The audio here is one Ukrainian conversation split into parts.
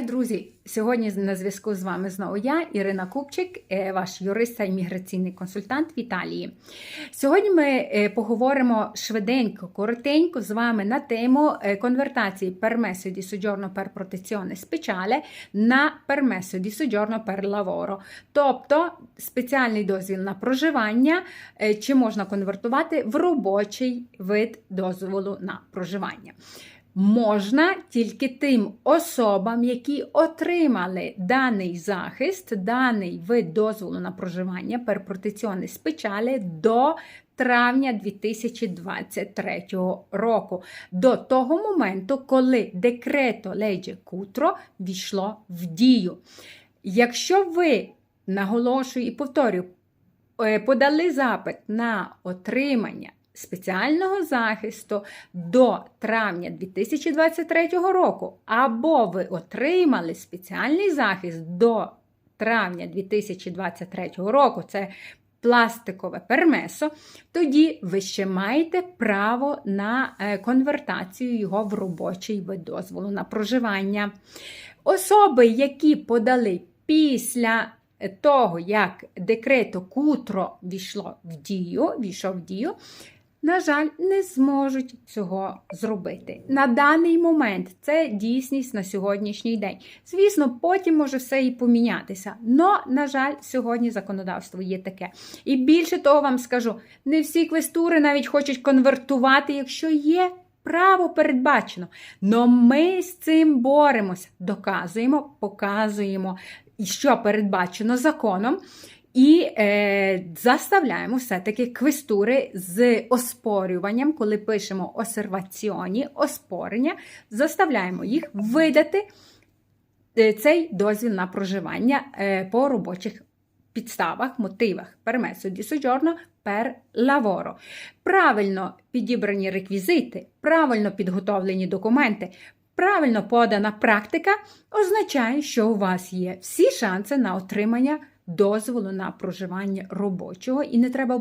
Друзі! Сьогодні на зв'язку з вами знову я, Ірина Купчик, е, ваш юрист та імміграційний консультант в Італії. Сьогодні ми е, поговоримо швиденько, коротенько з вами на тему е, конвертації permesso di soggiorno per protezione speciale на permesso di soggiorno per lavoro. Тобто спеціальний дозвіл на проживання, чи можна конвертувати в робочий вид дозволу на проживання можна тільки тим особам, які отримали даний захист, даний вид дозволу на проживання перпротеціони спечалі до травня 2023 року, до того моменту, коли декрето леджі Кутро війшло в дію. Якщо ви наголошую і повторюю, е, подали запит на отримання спеціального захисту до травня 2023 року, або ви отримали спеціальний захист до травня 2023 року, це пластикове пермесо, тоді ви ще маєте право на е, конвертацію його в робочий вид дозволу на проживання. Особи, які подали після того, як декрето Кутро війшло в дію, війшов в дію, на жаль, не зможуть цього зробити. На даний момент це дійсність на сьогоднішній день. Звісно, потім може все і помінятися. Но, на жаль, сьогодні законодавство є таке. І більше того вам скажу: не всі квестури навіть хочуть конвертувати, якщо є. Право передбачено. Но ми з цим боремося, доказуємо, показуємо, що передбачено законом. І е, заставляємо все-таки квестури з оспорюванням, коли пишемо осерваціоні, оспорення, заставляємо їх видати е, цей дозвіл на проживання е, по робочих підставах, мотивах пермесо ді соджорно per lavoro. Правильно підібрані реквізити, правильно підготовлені документи. Правильно подана практика означає, що у вас є всі шанси на отримання дозволу на проживання робочого, і не треба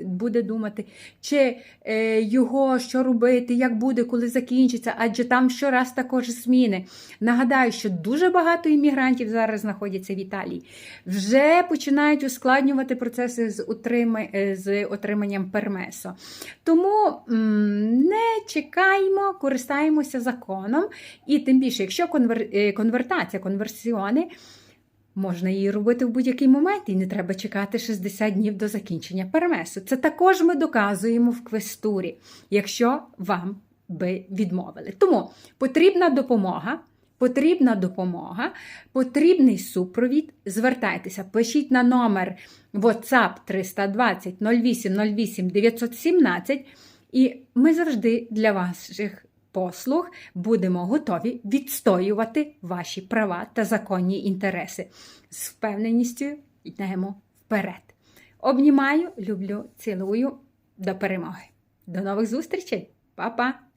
буде думати, чи е, його що робити, як буде, коли закінчиться, адже там щораз також зміни. Нагадаю, що дуже багато іммігрантів зараз знаходяться в Італії, вже починають ускладнювати процеси з, утрима, е, з отриманням пермесо. Тому не чекаємо, користаємося законом, і тим більше, якщо конвер... Е, конвертація, конверсіони. Можна її робити в будь-який момент, і не треба чекати 60 днів до закінчення перемесу. Це також ми доказуємо в квестурі, якщо вам би відмовили. Тому потрібна допомога. Потрібна допомога, потрібний супровід. Звертайтеся, пишіть на номер WhatsApp 320 08 08 917, і ми завжди для ваших послуг будемо готові відстоювати ваші права та законні інтереси. З впевненістю йдемо вперед. Обнімаю, люблю, цілую. До перемоги. До нових зустрічей, Па-па!